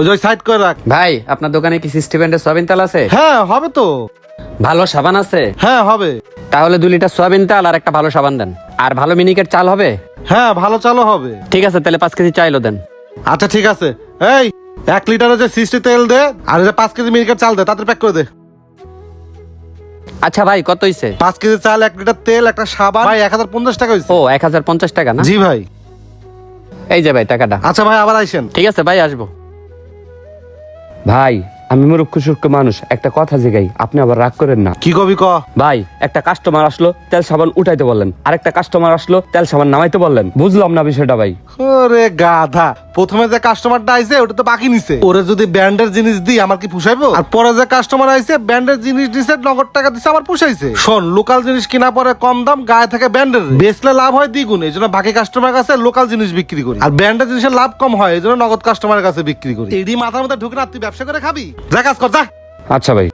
ওই যে সাইড করে রাখ। ভাই আপনার দোকানে কি সিক্সটি ব্যান্ডের সয়াবিন তেল আছে? হ্যাঁ হবে তো। ভালো সাবান আছে? হ্যাঁ হবে। তাহলে দু লিটার সয়াবিন তেল আর একটা ভালো সাবান দেন। আর ভালো মিনিকেট চাল হবে? হ্যাঁ ভালো চালও হবে। ঠিক আছে তাহলে পাঁচ কেজি চাইলো দেন। আচ্ছা ঠিক আছে। এই এক লিটারের যে সিক্সটি তেল দে আর যে পাঁচ কেজি মিনিকেট চাল দে তাড়াতাড়ি প্যাক করে দে। আচ্ছা ভাই কত হইছে? পাঁচ কেজি চাল এক লিটার তেল একটা সাবান ভাই এক হাজার পঞ্চাশ টাকা হয়েছে ও এক হাজার পঞ্চাশ টাকা না? জি ভাই। এই যে ভাই টাকাটা। আচ্ছা ভাই আবার আইসেন। ঠিক আছে ভাই আসব। ভাই আমি মুরুক্ষ সুরক্ষ মানুষ একটা কথা জিগাই আপনি আবার রাগ করেন না। কি কবি ক? ভাই একটা কাস্টমার আসলো তেল সাবান উঠাইতে বললেন। আরেকটা কাস্টমার আসলো তেল সাবান নামাইতে বললেন। বুঝলাম না বিষয়টা ভাই। ওরে গাধা। প্রথমে যে কাস্টমারটা আইছে, ওটা তো বাকি নিছে। ওরে যদি ব্যান্ডের জিনিস দিই, আমার কি পুষাইবো? আর পরে যে কাস্টমার আইছে ব্যান্ডের জিনিস দিছে, নগদ টাকা দিছে, আমার পুষাইছে। শোন লোকাল জিনিস কিনা পরে কম দাম, গায়ে থেকে ব্যান্ডের বেচলে লাভ হয় দ্বিগুণ, এই জন্য বাকি কাস্টমার কাছে লোকাল জিনিস বিক্রি করি। আর ব্যান্ডের জিনিসের লাভ কম হয়, এই জন্য নগদ কাস্টমারের কাছে বিক্রি করি। এডি মাথার মধ্যে ঢুকে না, তুই ব্যবসা করে খাবি। যা কাজ কর, যা। আচ্ছা ভাই।